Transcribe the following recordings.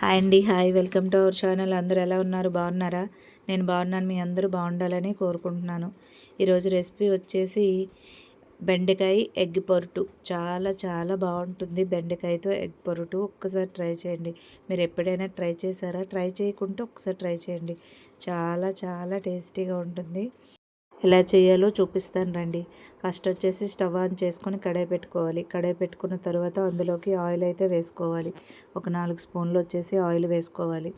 Hi అండి hi. Welcome to our channel. అందరూ ఎలా ఉన్నారు? బాగున్నారా? నేను బాగున్నాను. మీ అందరూ బాగుండాలని కోరుకుంటున్నాను. ఈరోజు రెసిపీ వచ్చేసి బెండకాయ ఎగ్ పొరుటు. చాలా చాలా బాగుంటుంది బెండకాయతో ఎగ్ పొరుటు. ఒక్కసారి ట్రై చేయండి. మీరు ఎప్పుడైనా ట్రై చేశారా? ట్రై చేయకుంటే ఒకసారి ట్రై చేయండి. చాలా చాలా టేస్టీగా ఉంటుంది. ఎలా చేయాలో చూపిస్తాను రండి. ఫస్ట్ వచ్చేసి స్టవ్ ఆన్ చేసుకొని కడాయి పెట్టుకోవాలి. కడాయి పెట్టుకున్న తర్వాత అందులోకి ఆయిల్ అయితే వేసుకోవాలి. ఒక నాలుగు స్పూన్లు వచ్చేసి ఆయిల్ వేసుకోవాలి.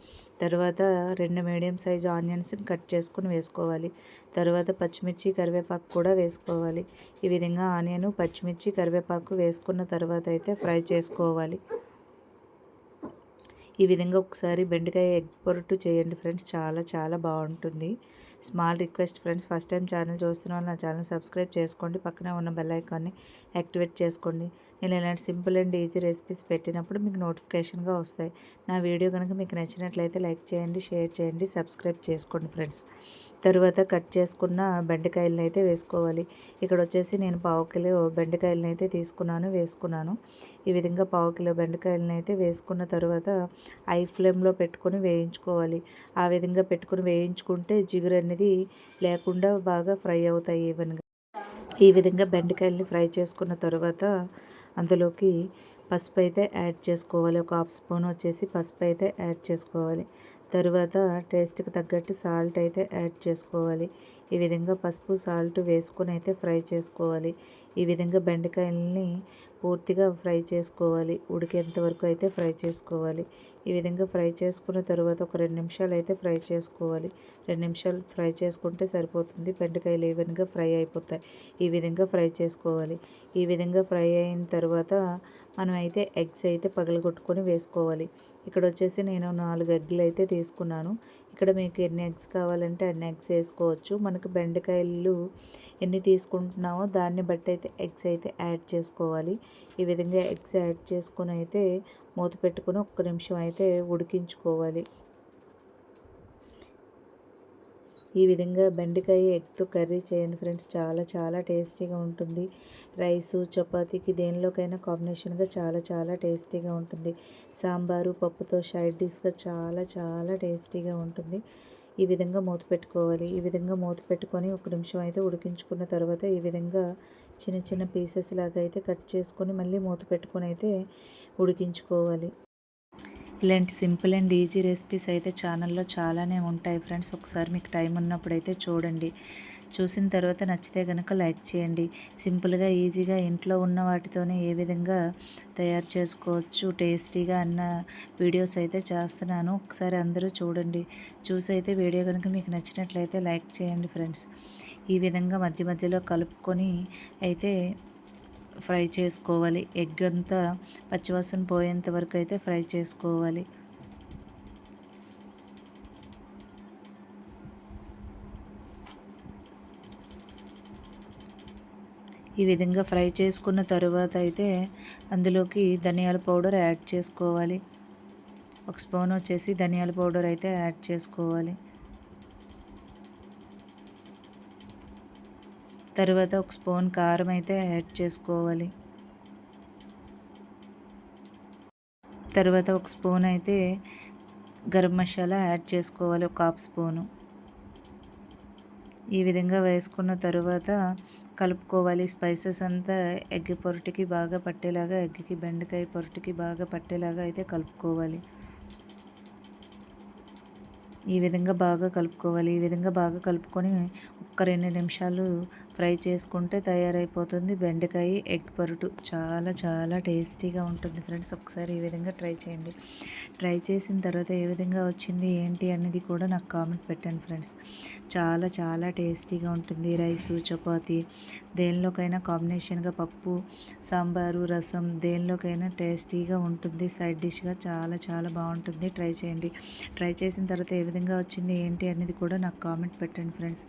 తర్వాత రెండు మీడియం సైజ్ ఆనియన్స్ని కట్ చేసుకుని వేసుకోవాలి. తర్వాత పచ్చిమిర్చి కరివేపాకు కూడా వేసుకోవాలి. ఈ విధంగా ఆనియన్ పచ్చిమిర్చి కరివేపాకు వేసుకున్న తర్వాత అయితే ఫ్రై చేసుకోవాలి. ఈ విధంగా ఒకసారి బెండకాయ ఎగ్ పొరటు చేయండి ఫ్రెండ్స్. చాలా చాలా బాగుంటుంది. Small request friends first time channel చూస్తున్న వాళ్ళు నా ఛానల్ సబ్స్క్రైబ్ చేసుకోండి. పక్కనే ఉన్న బెల్ ఐకాన్ని యాక్టివేట్ చేసుకోండి. నేను ఇలాంటి సింపుల్ అండ్ ఈజీ రెసిపీస్ పెట్టినప్పుడు మీకు నోటిఫికేషన్గా వస్తాయి. నా వీడియో కనుక మీకు నచ్చినట్లయితే లైక్ చేయండి షేర్ చేయండి సబ్స్క్రైబ్ చేసుకోండి ఫ్రెండ్స్. తరువాత కట్ చేసుకున్న బెండకాయలను అయితే వేసుకోవాలి. ఇక్కడ వచ్చేసి నేను పావు కిలో బెండకాయలను అయితే తీసుకున్నాను వేసుకున్నాను. ఈ విధంగా పావు కిలో బెండకాయలను అయితే వేసుకున్న తర్వాత ఐ ఫ్లేమ్లో పెట్టుకొని వేయించుకోవాలి. ఆ విధంగా పెట్టుకొని వేయించుకుంటే జిగురు అనేది లేకుండా బాగా ఫ్రై అవుతాయి ఈవెన్గా. ఈ విధంగా బెండకాయల్ని ఫ్రై చేసుకున్న తర్వాత అందులోకి పసుపు అయితే యాడ్ చేసుకోవాలి. ఒక హాఫ్ స్పూన్ వచ్చేసి పసుపు అయితే యాడ్ చేసుకోవాలి. తరువాత టేస్ట్కి తగ్గట్టు సాల్ట్ అయితే యాడ్ చేసుకోవాలి. ఈ విధంగా పసుపు సాల్ట్ వేసుకొని అయితే ఫ్రై చేసుకోవాలి. ఈ విధంగా బెండకాయలని పూర్తిగా ఫ్రై చేసుకోవాలి. ఉడికేంత వరకు అయితే ఫ్రై చేసుకోవాలి. ఈ విధంగా ఫ్రై చేసుకున్న తర్వాత ఒక రెండు నిమిషాలు అయితే ఫ్రై చేసుకోవాలి. రెండు నిమిషాలు ఫ్రై చేసుకుంటే సరిపోతుంది. బెండకాయలు ఈవెన్గా ఫ్రై అయిపోతాయి. ఈ విధంగా ఫ్రై చేసుకోవాలి. ఈ విధంగా ఫ్రై అయిన తర్వాత మనం అయితే ఎగ్స్ అయితే పగలగొట్టుకొని వేసుకోవాలి. ఇక్కడ వచ్చేసి నేను నాలుగు ఎగ్లు అయితే తీసుకున్నాను. ఇక్కడ మీకు ఎన్ని ఎగ్స్ కావాలంటే అన్ని ఎగ్స్ వేసుకోవచ్చు. మనకు బెండకాయలు ఎన్ని తీసుకుంటున్నామో దాన్ని బట్టి అయితే ఎగ్స్ అయితే యాడ్ చేసుకోవాలి. ఈ విధంగా ఎగ్స్ యాడ్ చేసుకుని అయితే మూత పెట్టుకుని ఒక్క నిమిషం అయితే ఉడికించుకోవాలి. ఈ విధంగా బెండకాయ ఎగ్తో కర్రీ చేయండి ఫ్రెండ్స్. చాలా చాలా టేస్టీగా ఉంటుంది. రైసు చపాతీకి దేనిలోకైనా కాంబినేషన్గా చాలా చాలా టేస్టీగా ఉంటుంది. సాంబారు పప్పుతో సైడ్ డిష్గా చాలా చాలా టేస్టీగా ఉంటుంది. ఈ విధంగా మూత పెట్టుకోవాలి. ఈ విధంగా మూత పెట్టుకొని ఒక నిమిషం అయితే ఉడికించుకున్న తర్వాత ఈ విధంగా చిన్న చిన్న పీసెస్ లాగా అయితే కట్ చేసుకొని మళ్ళీ మూత పెట్టుకొని అయితే ఉడికించుకోవాలి. ఇలాంటి సింపుల్ అండ్ ఈజీ రెసిపీస్ అయితే ఛానల్లో చాలానే ఉంటాయి ఫ్రెండ్స్. ఒకసారి మీకు టైం ఉన్నప్పుడు అయితే చూడండి. చూసిన తర్వాత నచ్చితే కనుక లైక్ చేయండి. సింపుల్గా ఈజీగా ఇంట్లో ఉన్న వాటితోనే ఏ విధంగా తయారు చేసుకోవచ్చు టేస్టీగా అన్న వీడియోస్ అయితే చేస్తున్నాను. ఒకసారి అందరూ చూడండి. చూసి అయితే వీడియో కనుక మీకు నచ్చినట్లయితే లైక్ చేయండి ఫ్రెండ్స్. ఈ విధంగా మధ్య మధ్యలో కలుపుకొని అయితే ఫ్రై చేసుకోవాలి. ఎగ్ అంతా పచ్చివాసన పోయేంత వరకు అయితే ఫ్రై చేసుకోవాలి. ఈ విధంగా ఫ్రై చేసుకున్న తరువాత అయితే అందులోకి ధనియాల పౌడర్ యాడ్ చేసుకోవాలి. ఒక స్పూన్ వచ్చేసి ధనియాల పౌడర్ అయితే యాడ్ చేసుకోవాలి. తర్వాత ఒక స్పూన్ కారం అయితే యాడ్ చేసుకోవాలి. తర్వాత ఒక స్పూన్ అయితే గరం మసాలా యాడ్ చేసుకోవాలి ఒక హాఫ్ స్పూను. ఈ విధంగా వేసుకున్న తర్వాత కలుపుకోవాలి. స్పైసెస్ అంతా ఎగ్ పొరటికి బాగా పట్టేలాగా ఎగ్కి బెండకాయ పొరటికి బాగా పట్టేలాగా అయితే కలుపుకోవాలి. ఈ విధంగా బాగా కలుపుకోవాలి. ఈ విధంగా బాగా కలుపుకొని ఒక్క రెండు నిమిషాలు ఫ్రై చేసుకుంటే తయారైపోతుంది. బెండకాయ ఎగ్ పరుటు చాలా చాలా టేస్టీగా ఉంటుంది ఫ్రెండ్స్. ఒకసారి ఈ విధంగా ట్రై చేయండి. ట్రై చేసిన తర్వాత ఏ విధంగా వచ్చింది ఏంటి అనేది కూడా నాకు కామెంట్ పెట్టండి ఫ్రెండ్స్. చాలా చాలా టేస్టీగా ఉంటుంది. రైస్ చపాతి దేనిలోకైనా కాంబినేషన్గా పప్పు సాంబారు రసం దేనిలోకైనా టేస్టీగా ఉంటుంది. సైడ్ డిష్గా చాలా చాలా బాగుంటుంది. ట్రై చేయండి. ట్రై చేసిన తర్వాత ఏ విధంగా వచ్చింది ఏంటి అనేది కూడా నాకు కామెంట్ పెట్టండి ఫ్రెండ్స్.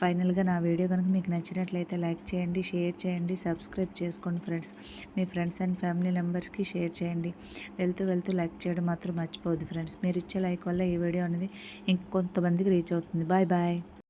ఫైనల్గా నా వీడియో కనుక మీకు నచ్చినట్లయితే లైక్ చేయండి షేర్ చేయండి సబ్స్క్రైబ్ చేసుకోండి ఫ్రెండ్స్. మీ ఫ్రెండ్స్ అండ్ ఫ్యామిలీ మెంబర్స్కి షేర్ చేయండి. వెళ్తూ వెళ్తూ లైక్ చేయడం మాత్రం మర్చిపోవద్దు ఫ్రెండ్స్. మీరు ఇచ్చే లైక్ వల్ల ఈ వీడియో అనేది ఇంకొంతమందికి రీచ్ అవుతుంది. Bye bye.